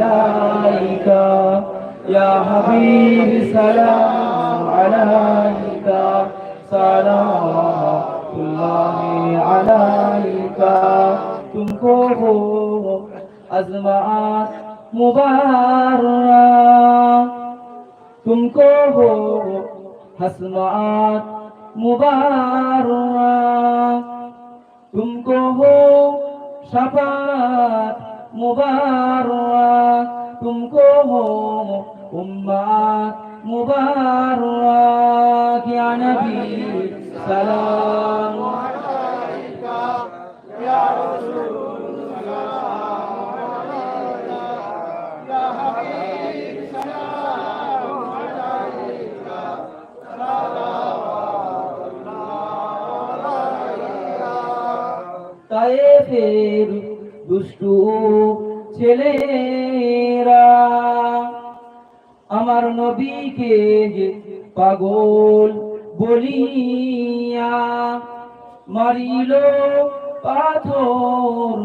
عليك يا حبيب سلام عليك سلام الله عليك تمكو أزمات مبارك تمكو حسمات مبارك تمكو شفاعت मुबारक तुमको हो उम्मत मुबारक या नबी सलाम তায়েফের দুষ্টু নবীকে পাগল বলিয়া মারিল পাথর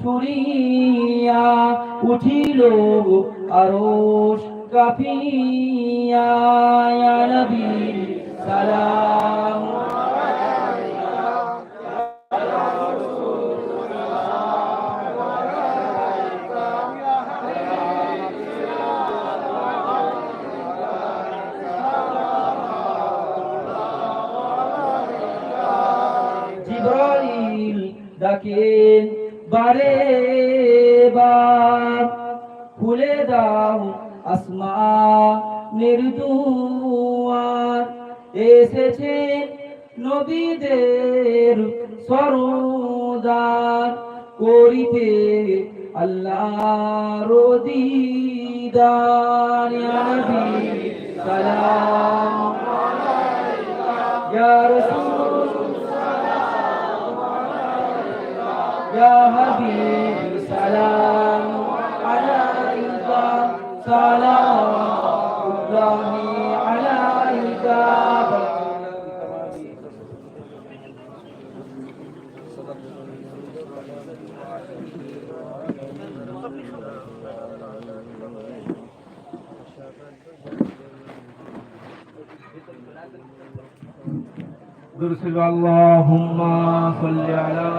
ছুরিয়া উঠিল আরশ কাফিয়া নবী সালাম। يا حبيب سلام عليك سلام درسل اللهم صل على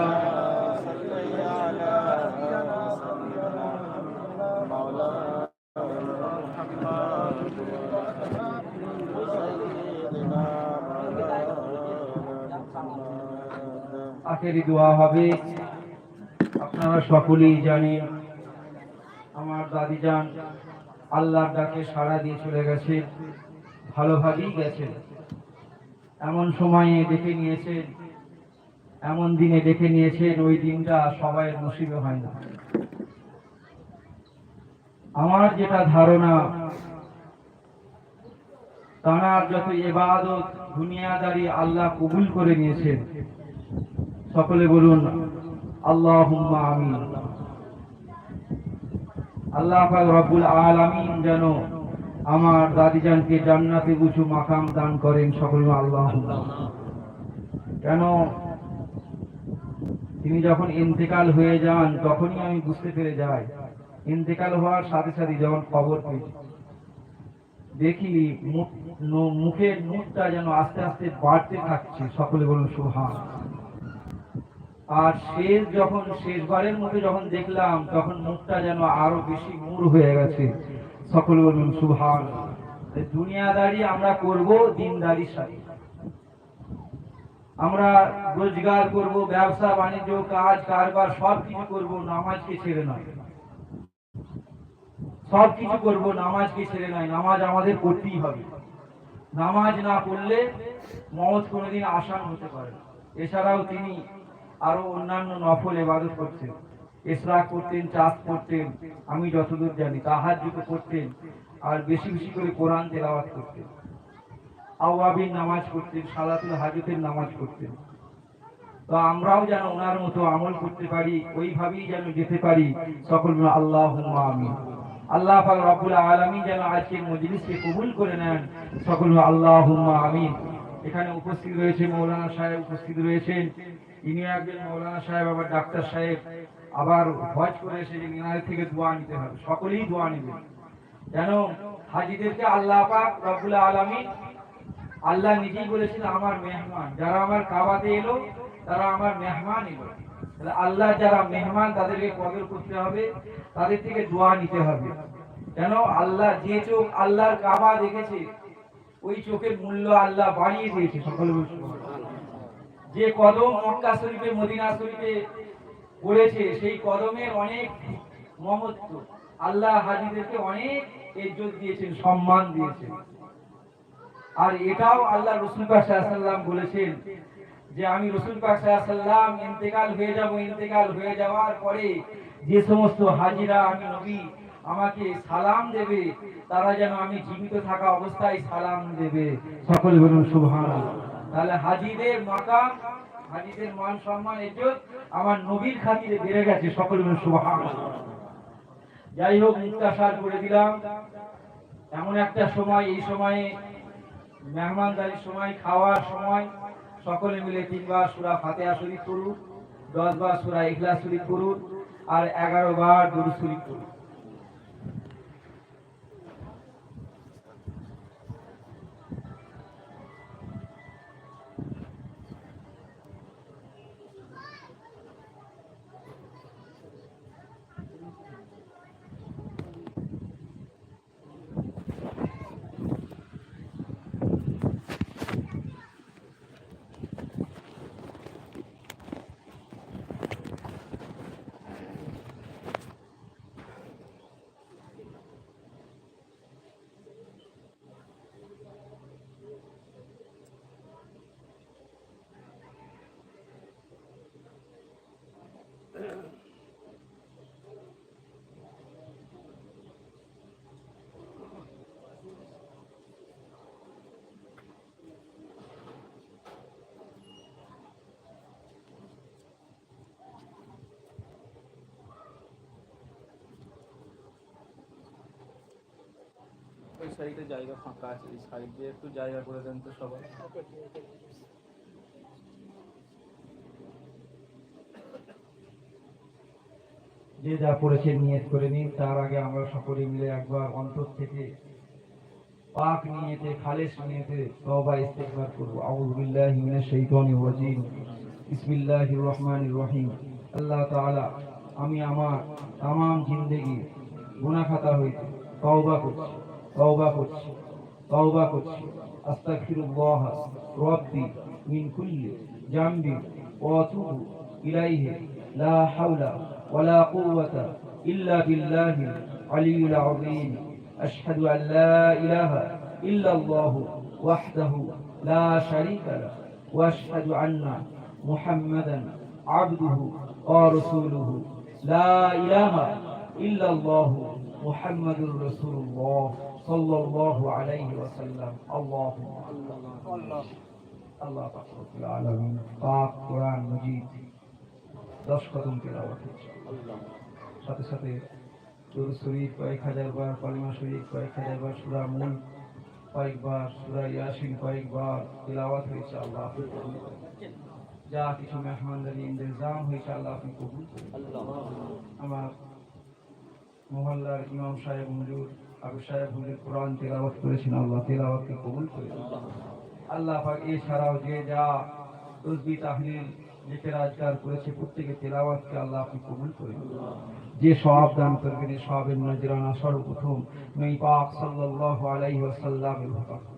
আখেরি দোয়া হবে আপনারা সকলেই জানেন আমার দাদি যান আল্লাহর ডাকে সাড়া দিয়ে চলে গেছে ভালোভাবেই গেছেন এমন সময়ে ডেকে নিয়েছেন, এমন দিনে ডেকে নিয়েছেন, ওই দিনটা সবাই নসিবে হয় না। আমার যেটা ধারণা, তাঁর যত এবাদত দুনিয়াদারি আল্লাহ কবুল করে নিয়েছেন, সকলে বলুন আল্লাহ আমিন। আল্লাহ রব্বুল আলামিন যেন আমার দাদিজানকে জান্নাতে উঁচু মাকাম দান করেন সকল আল্লাহ। কেন? তিনি যখন ইন্তেকাল হয়ে যান, তখনই আমি বুঝতে পেরে যাই। ইন্তেকাল হওয়ার সাথে সাথে যখন খবর পেয়েছি দেখি মুখের মুখটা যেন আস্তে আস্তে বাড়তে থাকছে। সকলে বলুন সুহান আর শেষ, যখন শেষবারের মতো যখন দেখলাম, তখন মুখটা যেন আরও বেশি মূর হয়ে গেছে। সকলে বলুন সুহান দুনিয়াদারি আমরা করব দিনদারির সাথে। আমরা রোজগার করব, ব্যবসা, বাণিজ্য, কাজ, কারবার সব কিছু করব, নামাজকে ছেড়ে নয়। সব কিছু করব, নামাজকে ছেড়ে নয়। নামাজ আমাদের করতেই হবে। নামাজ না পড়লে মত কোনোদিন আসান হতে পারে। এছাড়াও তিনি আরও অন্যান্য নফল এবাদত করতেন ইসরাক করতেন, চাষ করতেন, আমি যতদূর জানি তাহার করতেন, আর বেশি বেশি করে কোরআন তেলাওয়াত করতেন। আওয়াবিন নামাজ করতেন সালাতুল হাজতের নামাজ করতেন তো আমরাও যেন ওনার মতো আমল করতে পারি, ওইভাবেই যেন যেতে পারি, সকল আল্লাহ আমি আল্লাহ পাক রব্বুল আলামিন যেন আজকের মজলিসকে কবুল করে নেন, সকল আল্লাহ আমিন। এখানে উপস্থিত রয়েছে মৌলানা সাহেব, উপস্থিত রয়েছেন। ইনি একজন মৌলানা সাহেব, আবার ডাক্তার সাহেব। আবার হজ করে এসেছেন ইনাদের থেকে দোয়া নিতে হবে। সকলেই দোয়া নেবেন যেন হাজিদেরকে আল্লাহ পাক রব্বুল আলামিন আল্লাহ নিজেই বলেছেন, আমার মেহমান। যারা আমার কাবাতে এলো, তারা আমার মেহমান এলো। তাহলে আল্লাহ যারা মেহমান, তাদেরকে কদর করতে হবে, তাদের থেকে দোয়া নিতে হবে। কেন আল্লাহ যে চোখ আল্লাহর কাবা দেখেছে, ওই চোখের মূল্য আল্লাহ বাড়িয়ে দিয়েছে। সকল যে কদম মক্কা শরীফে, মদিনা শরীফে পড়েছে সেই কদমের অনেক মহত্ব আল্লাহ হাজিদেরকে অনেক ইজ্জত দিয়েছেন, সম্মান দিয়েছেন। আর এটাও আল্লাহ রসুল পাক সাল্লাম বলেছেন যে, আমি রসুল পাক সাল্লাম ইন্তেকাল হয়ে যাব, ইন্তেকাল হয়ে যাওয়ার পরে যে সমস্ত হাজিরা আমি নবী আমাকে সালাম দেবে, তারা যেন আমি জীবিত থাকা অবস্থায় সালাম দেবে। সকল বলুন সুবহান তাহলে হাজিদের মাকাম হাজিদের মান সম্মান ইজ্জত আমার নবীর খাতিরে বেড়ে গেছে সকল বলুন সুবহান যাই হোক মুক্তাসার করে দিলাম। এমন একটা সময়, এই সময়ে, মেহমানদারির সময়, খাওয়ার সময়, সকলে মিলে তিনবার সুরা ফাতেহা শরীফ করুন দশ বার সুরা ইখলাস শরীফ করুন আর এগারো বার দরুদ শরীফ করুন সাইডে জায়গা ফাঁকা আছে, এই সাইড দিয়ে একটু জায়গা করে দেন তো সবাই। যে যা করেছে নিয়ত করে নিন, তার আগে আমরা সকলে মিলে একবার অন্তর থেকে পাক নিয়েতে, খালেস নিয়েতে তওবা ইস্তেগফার করব। আউযু বিল্লাহি মিনাশ শাইতানির রাজিম। বিসমিল্লাহির রহমানির রহিম। আল্লাহ তাআলা, আমি আমার তাম জিন্দেগি গুনাহ খাতা হইতে তওবা করছি। তওবা করছি তওবা করছি আস্তাগফিরুল্লাহ রব্বি মিন কুল্লি জামবি ওয়া আতুবু ইলাইহি লা হাওলা ওয়ালা কুওয়াতা ইল্লা বিল্লাহিল আলিয়্যিল আযীম আশহাদু আল লা ইলাহা ইল্লাল্লাহ ওয়াহদাহু লা শারীকা লাহু واشهد ان محمدا عبده ورسوله لا اله الا الله محمد رسول الله সাল্লাল্লাহু আলাইহি ওয়াসাল্লাম, আল্লাহু আল্লাহ আল্লাহ পাক পাক কোরআন মজিদ দশ কদম তেলাওয়াত আল্লাহ সাথে সাথে চোদ্দ শরীফ, কয়েক হাজার বার কালিমা শরীফ, কয়েক হাজার বার সূরা মুল কয়েকবার সূরা ইয়াসিন কয়েকবার তেলাওয়াত হয়েছে, আল্লাহ যা কিছু মেহমানদারি, ইন্তজাম হয়েছে, আল্লাহ আপনি কবুল আমার মোহল্লার ইমাম সাহেব মজুর আবু সাহেব হুজুর কোরআন তেলাওয়াত করেছেন, আল্লাহ তেলাওয়াতকে কবুল করে আল্লাহ পাক এছাড়াও যে যা তসবি তাহলিল লিখে রাজগার করেছে, প্রত্যেকে তেলাওয়াতকে আল্লাহ আপনি কবুল করে যে সব দান করবেন এই সবের নজরানা সর্বপ্রথম নই পাক সাল্লাল্লাহু আলাইহি ওয়াসাল্লামের হুকুম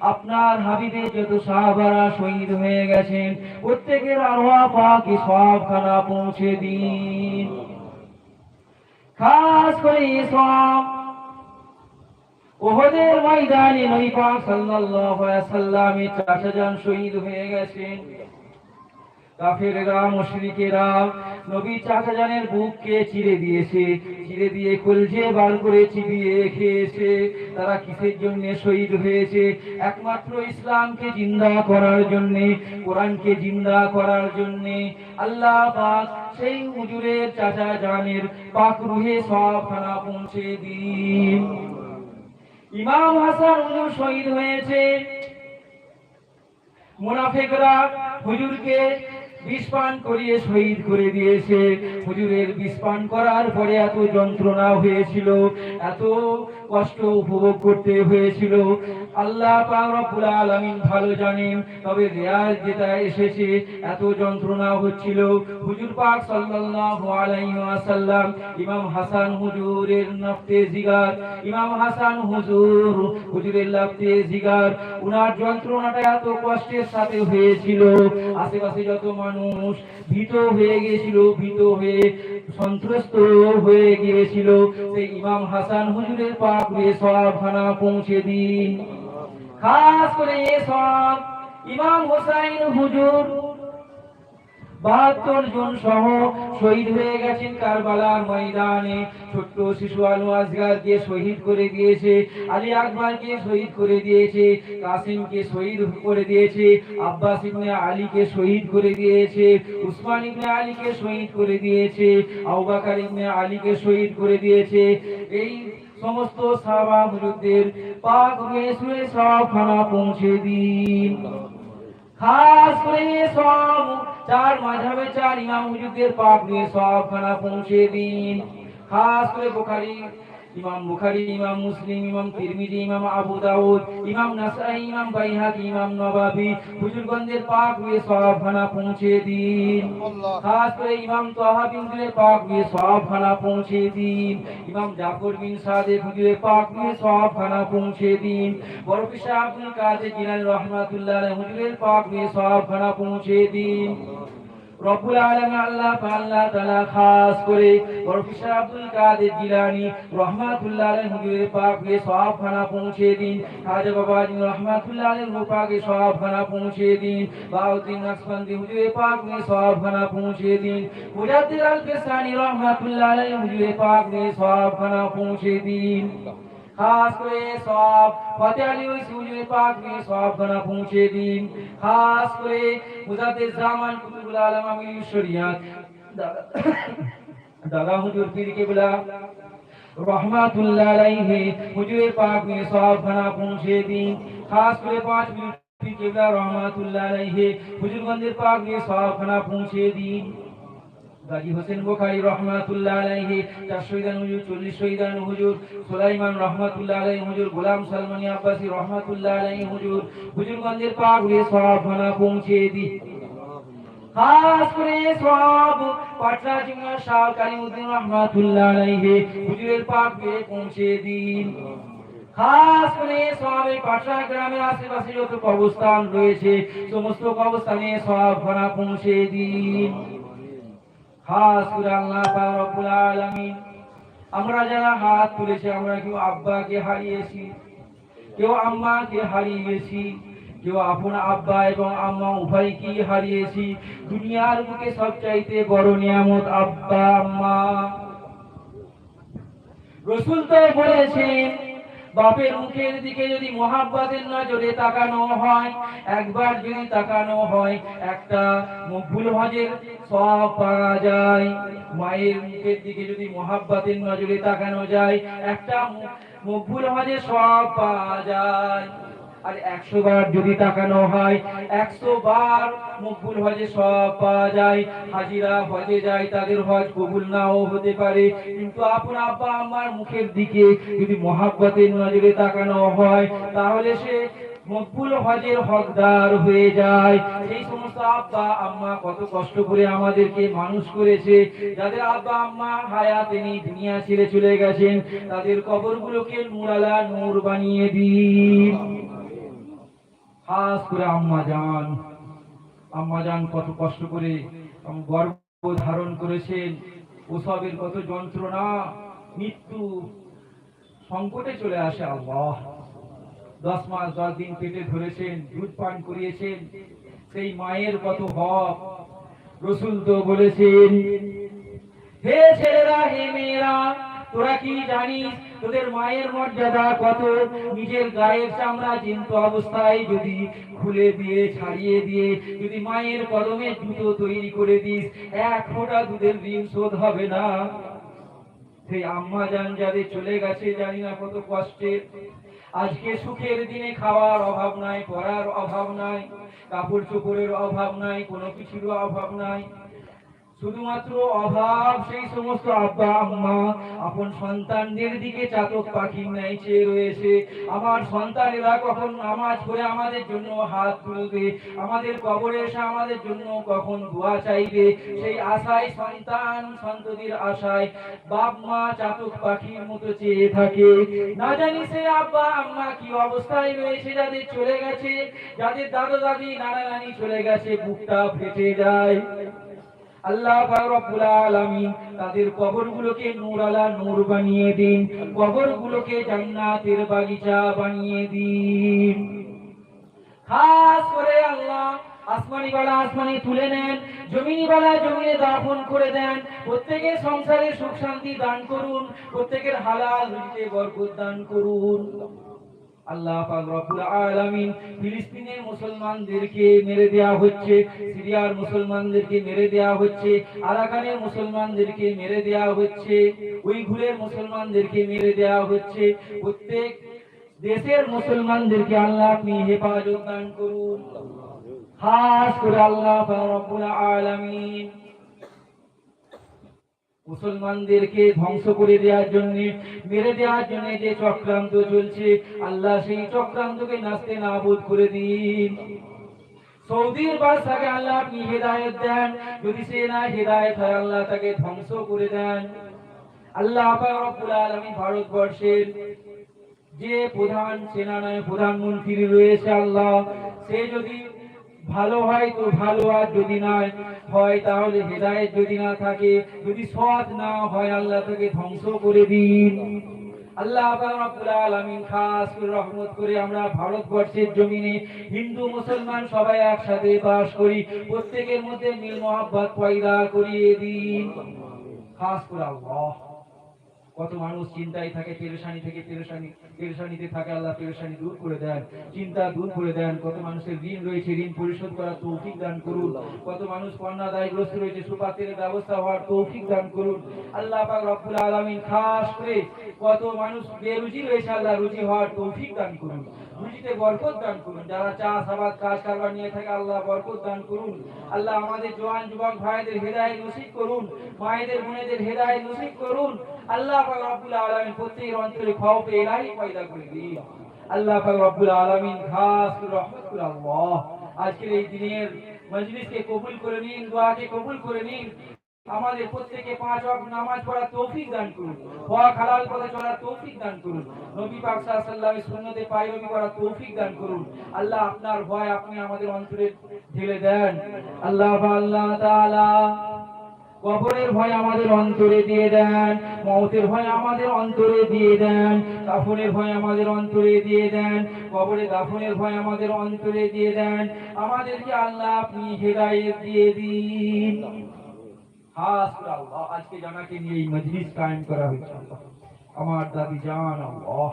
আপনার হাবিবের যত সাহাবারা শহীদ হয়ে গেছেন, প্রত্যেকের আরোয়া পাকে সবখানা পৌঁছে দিন। খাস করে সব ওহদের ময়দানে নবী পাক সাল্লাল্লাহু আলাইহি সাল্লামের চাচা যান শহীদ হয়ে গেছেন। কাফেরেরা মুশরিকেরা। নবী চাচা জানের বুককে চিরে দিয়েছে। চিরে দিয়ে কলজে বার করে চিবিয়ে খেয়েছে। তারা কিসের জন্য শহীদ হয়েছে? একমাত্র ইসলামকে জিন্দা করার জন্য, কোরআনকে জিন্দা করার জন্য। আল্লাহ পাক সেই হুজুরের চাচা জানের পাক রুহে সব খানা পৌঁছে দিন। ইমাম হাসান হুজুর শহীদ হয়েছে। মুনাফেকরা হুজুরকে বিষ করিয়ে শহীদ করে দিয়েছে। হুজুরের বিষ করার পরে এত যন্ত্রণা হয়েছিল, এত কষ্ট উপভোগ করতে হয়েছিল। আল্লাহ রব্বুল আলামিন ভালো জানেন, তবে রেয়াজ যেটা এসেছে, এত যন্ত্রণা হচ্ছিল। হুজুর পাক সাল্লাল্লাহু আলাইহি ওয়াসাল্লাম, ইমাম হাসান হুজুরের নফতে জিগার, ইমাম হাসান হুজুর হুজুরের লাফতে জিগার, উনার যন্ত্রণাটা এত কষ্টের সাথে হয়েছিল। আশেপাশে যত মানুষ ভীত হয়ে গিয়েছিল, ভীত হয়ে সন্ত্রস্ত হয়ে গিয়েছিল। সেই ইমাম হাসান হুজুরের পাপ হয়ে সব হানা পৌঁছে দিন। খাস করে সব ইমাম হোসাইন হুজুর বাহাত্তর জন সহ শহীদ হয়ে গেছেন কারবালার ময়দানে। ছোট্ট শিশু আলু আসগারকে শহীদ করে দিয়েছে, আলী আকবরকে শহীদ করে দিয়েছে কাসিমকে শহীদ করে দিয়েছে, আব্বাস ইবনে আলীকে শহীদ করে দিয়েছে, উসমান ইবনে আলীকে শহীদ করে দিয়েছে আবুবাকার ইবনে আলীকে শহীদ করে দিয়েছে। এই সমস্ত সাহাবা হুজুরদের পাক শুয়ে সব খানা পৌঁছে দিন। খাস করে সব চার মাঝাবে চার ইমাম হুজুরদের পাক নিয়ে সব খানা পৌঁছে দিন। খাস করে বুখারী ইমাম বুখারী ইমাম মুসলিম ইমাম তিরমিজি ইমাম আবু দাউদ ইমাম নাসাই ইমাম বাইহাকি ইমাম নবাবী হুজুরগঞ্জের পাক নিয়ে সব খানা পৌঁছে দিন। খাস করে ইমাম তোহা বিন হুজুরের পাক হয়ে সব খানা পৌঁছে দিন। ইমাম জাফর বিন সাদেক হুজুরের পাক হয়ে সব খানা পৌঁছে দিন। বড় পিসা আব্দুল কাদের জিলানী রহমাতুল্লাহ আলাইহি হুজুরের পাক হয়ে সব খানা পৌঁছে দিন। রব্বুল আলামিন আল্লাহ আল্লাহ তাআলা খাস করে বড় আব্দুল কাদের জিলানী রহমাতুল্লাহ আলাইহি হুজুরের পাক নিয়ে সব খানা পৌঁছে দিন। খাজা বাবা জি রহমাতুল্লাহ আলাইহি পাকে সব খানা পৌঁছে দিন। বাউদ্দিন নকশবন্দি হুজুরের পাক নিয়ে সব খানা পৌঁছে দিন। মুজাদ্দিদ আল কিসানি রহমাতুল্লাহ আলাইহি হুজুরের পাক নিয়ে সব খানা পৌঁছে দিন। খাস করে সব ফতে আলী ওই সুজুরে পাক নিয়ে সব গানা পৌঁছে দিন খাস করে মুজাদ্দিদ জামান কুতুবুল আলম আমির শরিয়াত দাদা হুজুর পীর কেবলা রহমাতুল্লাহ আলাইহি হুজুরে পাক নিয়ে সব গানা পৌঁছে দিন খাস করে পাঁচ মিনিট পীর কেবলা রহমাতুল্লাহ আলাইহি হুজুরগঞ্জের পাক সব গানা পৌঁছে দিন গাজী হোসেন বোখারি রহমাতুল্লাহ আলাইহি, চার শহীদান হুজুর, চল্লিশ শহীদান হুজুর, সুলাইমান রহমাতুল্লাহ আলাইহি হুজুর, গোলাম সালমানি আব্বাসী রহমাতুল্লাহ আলাইহি হুজুর হুজুরগঞ্জের হয়ে সব খানা পৌঁছে দি। খাস করে সব পাটনা জিঙ্গা শাহ রহমাতুল্লাহ আলাইহি হুজুরের হয়ে পৌঁছে গ্রামের আশেপাশে যত রয়েছে, সমস্ত কবরস্থানে সব খানা পৌঁছে দিন আল্লাহ রব্বুল আমরা যারা হাত তুলেছি, আমরা কেউ আব্বাকে হারিয়েছি, কেউ আম্মাকে হারিয়েছি, কেউ আপন আব্বা এবং আম্মা হারিয়েছি। দুনিয়ার বুকে সবচাইতে বড় নিয়ামত আব্বা, আম্মা। রসুল তো বলেছেন, বাপের মুখের দিকে যদি মোহাব্বতের নজরে তাকানো হয়, একবার যদি তাকানো হয়, একটা মকবুল হজের সব পাওয়া যায়। মায়ের মুখের দিকে যদি মোহাব্বতের নজরে তাকানো যায়, একটা সব পাওয়া যায়। আর একশো বার যদি তাকানো হয়, একশো বার মকবুল হজে সব পাওয়া যায়। হাজিরা হজে যায়, তাদের হজ কবুল নাও হতে পারে। কিন্তু আপন আব্বা আমার মুখের দিকে যদি মহাব্বতের নজরে তাকানো হয়, তাহলে সে মকবুল হজের হকদার হয়ে যায়। সেই সমস্ত আব্বা, আম্মা কত কষ্ট করে আমাদেরকে মানুষ করেছে। যাদের আব্বা, আম্মা হায়াতে নেই দুনিয়া ছেড়ে চলে গেছেন, তাদের কবরগুলোকে নূরালা নূর বানিয়ে দিন। খাস করে আম্মা যান আম্মা যান কত কষ্ট করে গর্ভ ধারণ করেছেন। ওসবের কত যন্ত্রণা, মৃত্যু সংকটে চলে আসে আল্লাহ। দশ মাস, দশ দিন পেটে ধরেছেন, দুধ পান করিয়েছেন, সেই মায়ের কত হক। রসুল তো বলেছেন, হে ছেলেরা, হে মেয়েরা, তোরা কি জানিস, তোদের মায়ের মর্যাদা কত? নিজের গায়ের চামড়া চিন্ত অবস্থায় যদি খুলে দিয়ে, ছাড়িয়ে দিয়ে, যদি মায়ের কলমে জুতো তৈরি করে দিস, এক ফোঁটা দুধের ঋণ শোধ হবে না? সেই আম্মা জান যাদের চলে গেছে, জানি না কত কষ্টের আজকে সুখের দিনে খাওয়ার অভাব নাই, পড়ার অভাব নাই, কাপড় চোপড়ের অভাব নাই, কোনো কিছুর অভাব নাই। শুধুমাত্র অভাব, সেই সমস্ত আব্বা, আম্মা, আপন সন্তানদের দিকে চাতক পাখির ন্যায় চেয়ে রয়েছে। আমার সন্তানেরা কখন নামাজ পড়ে আমাদের জন্য হাত তুলবে? আমাদের কবরে এসে আমাদের জন্য কখন দোয়া চাইবে? সেই আশায় সন্তান, সন্ততির আশায় বাপ মা চাতক পাখির মতো চেয়ে থাকে। না জানি সে আব্বা, আম্মা কি অবস্থায় রয়েছে, যাদের চলে গেছে? যাদের দাদা দাদি নানা নানি চলে গেছে, বুকটা ফেটে যায়। আল্লাহ রব্বুল আলামিন তাদের কবরগুলোকে নূরালা নূর বানিয়ে দিন, কবরগুলোকে জান্নাতের বাগিচা বানিয়ে দিন। খাস করে আল্লাহ আসমানি বালা আসমানি তুলে নেন জমিনি বালা জমিনে দাফন করে দেন, প্রত্যেকের সংসারে সুখ শান্তি দান করুন, প্রত্যেকের হালাল রুজিতে বরকত দান করুন। আল্লাহ পাক রব্বুল আলামিন ফিলিস্তিনের মুসলমানদেরকে মেরে দেয়া হচ্ছে, সিরিয়ার মুসলমানদেরকে মেরে দেয়া হচ্ছে, আরাকানের মুসলমানদেরকে মেরে দেয়া হচ্ছে, উইঘুরের মুসলমানদেরকে মেরে দেয়া হচ্ছে। প্রত্যেক দেশের মুসলমানদেরকে আল্লাহ আপনি হেফাজত দান করুন। খাস করে আল্লাহ পাক রব্বুল আলামিন। মুসলমানদেরকে ধ্বংস করে দেওয়ার জন্য, মেরে দেওয়ার জন্য যে চক্রান্ত চলছে, আল্লাহ সেই চক্রান্তকে নাচতে নাবুদ করে দিন। সৌদির বাদশাকে আল্লাহ আপনি হেদায়েত দেন, যদি সে না হেদায়েত হয়, আল্লাহ তাকে ধ্বংস করে দেন। আল্লাহ আলামিন ভারতবর্ষের যে প্রধান সেনানায়ক প্রধানমন্ত্রী রয়েছে আল্লাহ, সে যদি ভালো হয় তো ভালো, আর যদি না হয় তাহলে হেদায়েত যদি না থাকে, যদি সৎ না হয় আল্লাহ তাকে ধ্বংস করে দিন। আল্লাহ খাস রহমত করে আমরা ভারতবর্ষের জমিনে হিন্দু, মুসলমান সবাই একসাথে বাস করি, প্রত্যেকের মধ্যে মিল মোহাব্বত পয়দা করিয়ে দিন। খাস করে আল্লাহ। কত মানুষ চিন্তায় থাকে, পেরেশানি থেকে পেরেশানি, পেরেশানিতে থাকে, আল্লাহ পেরেশানি দূর করে দেন। চিন্তা দূর করে দেন। কত মানুষের ঋণ রয়েছে, ঋণ পরিশোধ করার তৌফিক দান করুন। কত মানুষ কন্যা দায়গ্রস্ত রয়েছে সুপাত্রের ব্যবস্থা হওয়ার তৌফিক দান করুন। আল্লাহ পাক রব্বুল আলামিন খাস করে কত মানুষ বেরুজি রয়েছে, আল্লাহ রুজি হওয়ার তৌফিক দান করুন। রুজিতে বরকত দান করুন। যারা চাষ, আবাদ, কাজ কারবার নিয়ে থাকে, আল্লাহ বরকত দান করুন। আল্লাহ আমাদের জওয়ান যুবক, ভাইদের হেদায়েত নসিব করুন। মায়েদের, বোনেদের হেদায়েত নসিব করুন। আল্লাহ আলামিন পয়দা করে আল্লাহ পাক আলামিন খাস আল্লাহ। আজকের এই দিনের মজলিসকে কবুল করে নিন, দোয়াকে কবুল করে নিন। আমাদের পাঁচ ওয়াক্ত নামাজ পড়ার তৌফিক দান করুন। হক হালাল পথে চলার তৌফিক দান করুন। নবী পাক সুন্নতে তৌফিক দান করুন। আল্লাহ আপনার ভয় আপনি আমাদের অন্তরে ঢেলে দেন। আল্লাহ আল্লাহ তাআলা কবরের ভয় আমাদের অন্তরে দিয়ে দেন, মৌতের ভয় আমাদের অন্তরে দিয়ে দেন কাফনের ভয় আমাদের অন্তরে দিয়ে দেন, কবরে দাফনের ভয় আমাদের অন্তরে দিয়ে দেন। আমাদেরকে আল্লাহ আপনি হেদায়েত দিয়ে দিন। আজকে জানাকে নিয়ে এই মজলিস কায়েম করা হয়েছে আমার দাদি জান আল্লাহ।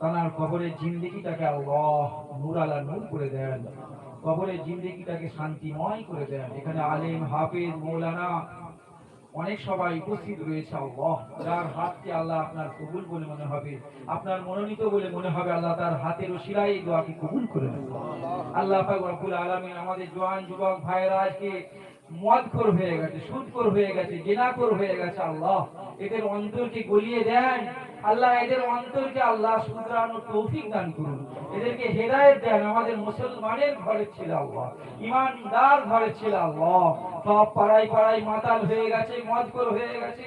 তানার কবরের জিন্দগিটাকে আল্লাহ নূর আলা নূর করে দেন। কবরের জিন্দিগিটাকে শান্তিময় করে দেন। এখানে আলেম, হাফেজ, মৌলানা, অনেক সবাই উপস্থিত রয়েছে। আল্লাহ, যার হাতকে আল্লাহ আপনার কবুল বলে মনে হবে, আপনার মনোনীত বলে মনে হবে, আল্লাহ তার হাতের ওশিরাই দোয়াকে কবুল করে নেন। আল্লাহ পাক আমাদের জোয়ান, যুবক ভাইরা আজকে মদখোর হয়ে গেছে সুদখোর হয়ে গেছে জেনাখোর হয়ে গেছে আল্লাহ। এদের অন্তরকে গলিয়ে দেন। আল্লাহ এদের অন্তরকে আল্লাহ সুদরানোর তৌফিক দান করুন। এদেরকে হেদায়েত দেন। আমাদের মুসলমানের ঘরে ছিল আল্লাহ, ইমানদার ঘরে ছিল আল্লাহ। সব পাড়ায় পাড়ায় মাতাল হয়ে গেছে মদখোর হয়ে গেছে।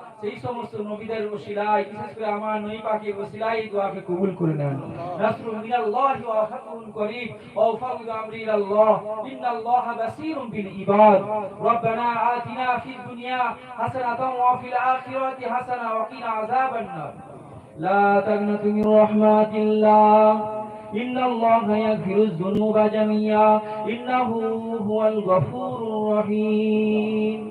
সেই সমস্ত নবীদের ওসিলায় বিশেষ করে আমার নবী পাকের ওসিলায় এই দোয়াকে কবুল করে নেন নাসরুল মিনাল্লাহি ওয়া ফাতহুন করিম ওয়া ফাওযু আমরি ইলাল্লাহ ইন্নাল্লাহা বাসীরুম বিল ইবাদ রব্বানা আতিনা ফিদ দুনিয়া হাসানাতাও ওয়া ফিল আখিরাতি হাসানা ওয়া কিনা আযাবান নার لا تقنطوا من رحمة الله إن الله يغفر الذنوب جميعا إنه هو الغفور الرحيم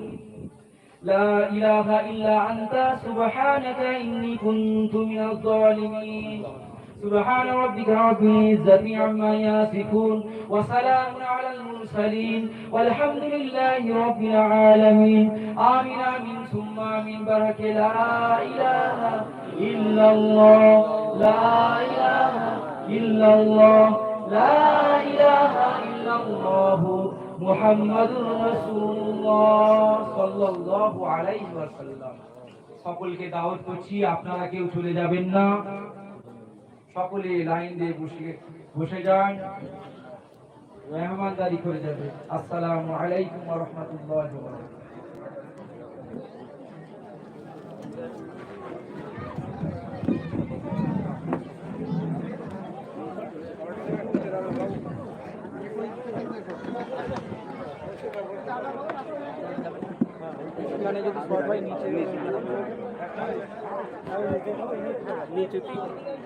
لا إله إلا أنت سبحانك إني كنت من الظالمين. سبحان ربك رب العزة عما يصفون وسلام على المرسلين والحمد لله رب العالمين. آمين آمين ثم آمين. برك لا إله إلا الله لا إله إلا الله لا إله إلا الله. সকলকে দাওয়াত করছি, আপনারা কেউ চলে যাবেন না। সকলে লাইন দিয়ে বসে বসে যান। মেহমানদারি করে যাবে। আসসালাম আলাইকুম রহমতুল্লাহ এখানে যদি সবাই নিচে নিচে।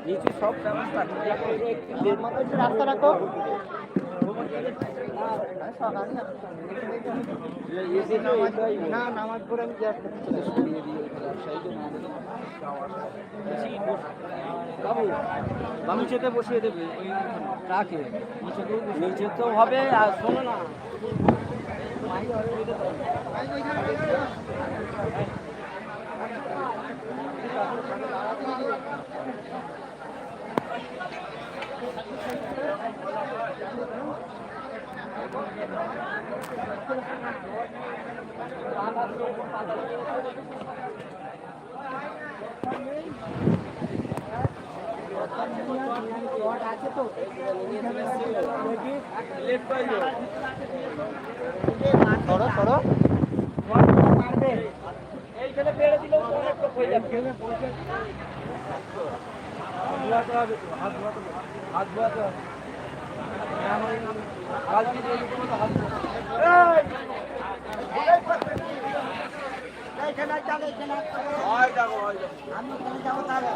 নিচে সব ব্যবস্থা রাস্তা রাখো। না নামাজ পড়ে আমি নিচেতে বসিয়ে দেবে। নিচে তো হবে আর শোনো না। দিলেও তো অনেক লোক হয়ে হয় যাব আমি যাব তাহলে